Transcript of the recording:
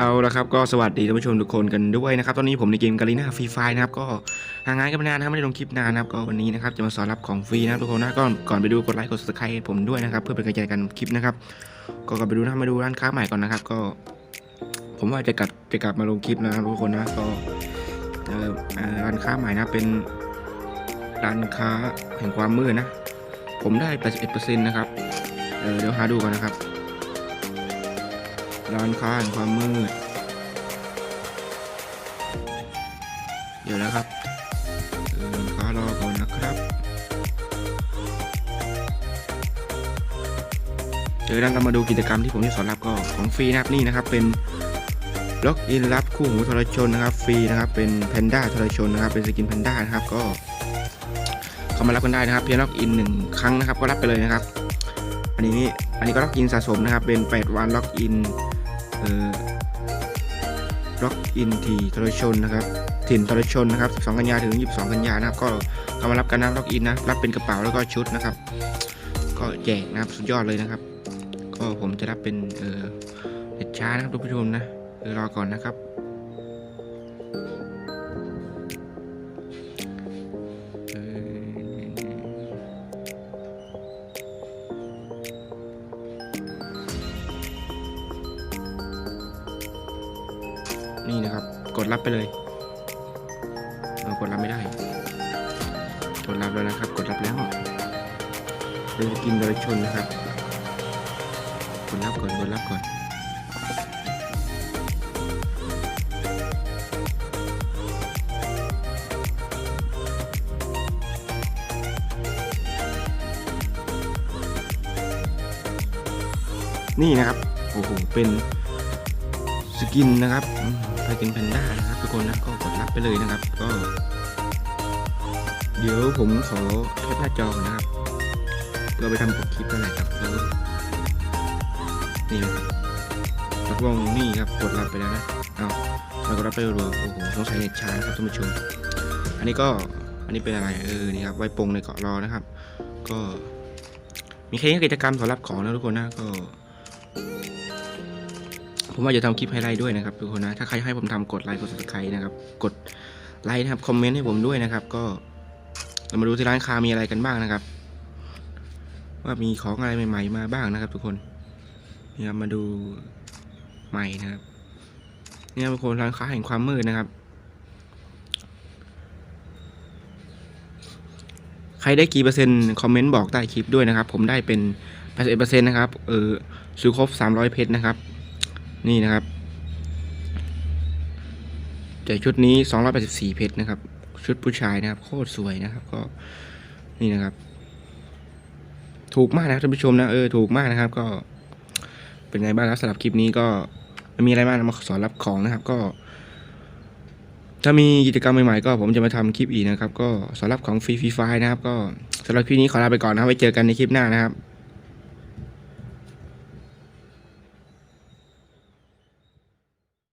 เอาละครับก็สวัสดีท่านผู้ชมทุกคนกันด้วยนะครับตอนนี้ผมในเกมกาลีน่าฟรีไฟนะครับก็ห่างงานกันมานานนะครับไม่ได้ลงคลิปนานนะครับก็วันนี้นะครับจะมาสอนรับของฟรีนะครับทุกคนนะก็ก่อนไปดูกดไลค์กด subscribe ให้ผมด้วยนะครับเพื่อเป็นกำลังใจการคลิปนะครับก็ก่อนไปดูนะมาดูร้านค้าใหม่ก่อนนะครับ ก็ ผมว่าจะกลับจะกลับมาลงคลิปนะครับทุกคนนะก็ร้านค้าใหม่นะเป็นร้านค้าแห่งความมืดนะ ผมได้81%นะครับเดี๋ยวหาดูก่อนนะครับ ร้านค้าแห่งความมืด เดี๋ยวนะครับเออร้านค้ารอก่อนนะครับ เดี๋ยวเรามาดูกิจกรรมที่ผมจะสอนรับก็ของฟรีนะครับนี่นะครับเป็นล็อกอินรับคู่หูทรชนนะครับฟรีนะครับเป็นแพนด้าทรชนนะครับเป็นสกินแพนด้านะครับก็เข้ามารับกันได้นะครับเพียงล็อกอินหนึ่งครั้งนะครับก็รับไปเลยนะครับ อันนี้อันนี้ก็ล็อกอินสะสมนะครับเป็น 8 วันล็อกอิน เอ่อล็อกอินทีทรชนนะครับถิ่นทรชนนะครับ 12 กันยาถึง 22 กันยานะครับ ก็เข้ามารับกันนะล็อกอินนะ รับเป็นกระเป๋าแล้วก็ชุดนะครับ ก็แจกนะครับ สุดยอดเลยนะครับ ก็ผมจะรับเป็นเออเด็ดช้านะครับทุกผู้ชมนะรอก่อนนะครับ นี่นะครับ กดรับไปเลยเรากดรับไม่ได้ กดรับแล้วนะครับ กดรับแล้วเป็นสกินโดยชนนะครับ กดรับก่อน กดรับก่อนนี่นะครับ โอ้โห เป็น สกินนะครับสกินแพนด้านะครับทุกคนนะก็กดรับไปเลยนะครับ ก็ เดี๋ยวผมขอแคปหน้าจอก่อนนะครับ เราไปทำปกคลิปกันหน่อยครับแล้วนี่นะครับตกลงนี่ครับกดรับไปแล้วนะเอาเรากดรับไปรัวๆโอ้โหต้องใช้เน็ตช้านะครับท่านผู้ชม อันนี้ก็อันนี้เป็นอะไรเออนี่ครับไว้ปงในเกาะรอนะครับ ก็มีแค่นี้กิจกรรมสำหรับของนะทุกคนนะก็ ผมว่าจะทำคลิปไฮไลท์ด้วยนะครับทุกคนนะ ถ้าใครให้ผมทำกดไลค์กด subscribe นะครับ กดไลค์นะครับ คอมเมนต์ให้ผมด้วยนะครับ ก็เรามาดูที่ร้านค้ามีอะไรกันบ้างนะครับ ว่ามีของอะไรใหม่ ๆ มาบ้างนะครับ ทุกคนนี่ครับมาดูใหม่นะครับนี่ครับทุกคนร้านค้าแห่งความมืดนะครับ ใครได้กี่เปอร์เซ็นต์คอมเมนต์บอกใต้คลิปด้วยนะครับ ผมได้เป็น81%นะครับเออซื้อครบ300เพชรนะครับ นี่นะครับแต่ชุดนี้ 284 เพชรนะครับ ชุดผู้ชายนะครับ โคตรสวยนะครับ ก็นี่นะครับ ถูกมากนะครับท่านผู้ชมนะเออถูกมากนะครับ ก็เป็นไงบ้างครับสำหรับคลิปนี้ก็ม่มีอะไรมากนะมาสอนรับของนะครับ ก็ ถ้ามีกิจกรรมใหม่ๆก็ผมจะมาทำคลิปอีกนะครับ ก็สอนรับของฟรีฟรีไฟนะครับ ก็สำหรับคลิปนี้ขอลาไปก่อนนะครับไว้เจอกันในคลิปหน้านะครับ